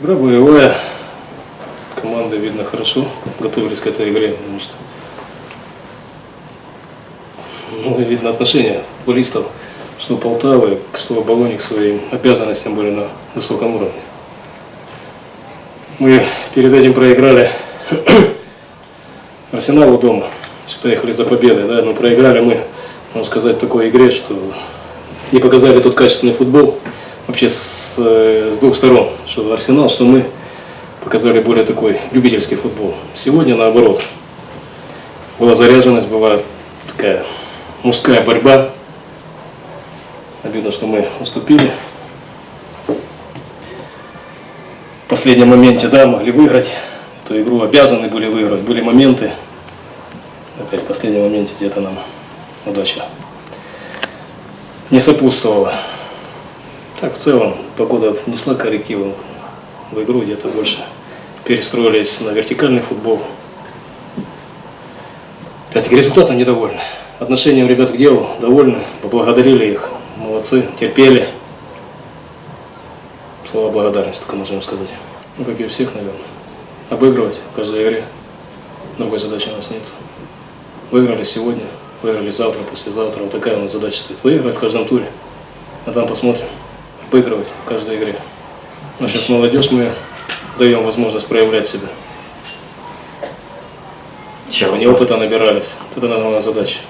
Игра боевая. Команда, видно, хорошо готовились к этой игре, потому что ну, видно отношение футболистов, что Полтавы, что Оболони к своим обязанностям были на высоком уровне. Мы перед этим проиграли Арсеналу дома. Поехали за победой, да, но проиграли мы, можно сказать, в такой игре, что не показали тот качественный футбол вообще с, э, с двух сторон, что Арсенал, что мы показали более такой любительский футбол. Сегодня наоборот. Была заряженность, была такая мужская борьба. Обидно, что мы уступили. В последнем моменте, да, могли выиграть эту игру, обязаны были выиграть. Были моменты, опять в последнем моменте где-то нам удача не сопутствовала. Так, в целом, погода внесла коррективы в игру, где-то больше перестроились на вертикальный футбол. Опять-таки, результатом недовольны. Отношением ребят к делу довольны, поблагодарили их. Молодцы, терпели. Слова благодарности только можем сказать. Ну, как и у всех, наверное. Обыгрывать в каждой игре. Другой задачи у нас нет. Выиграли сегодня, выиграли завтра, послезавтра. Вот такая у нас задача стоит. Выиграть в каждом туре. А там посмотрим. Обыгрывать в каждой игре. Но сейчас молодежь мы даем возможность проявлять себя. Ще Они опыта набирались. Это наверное, задача.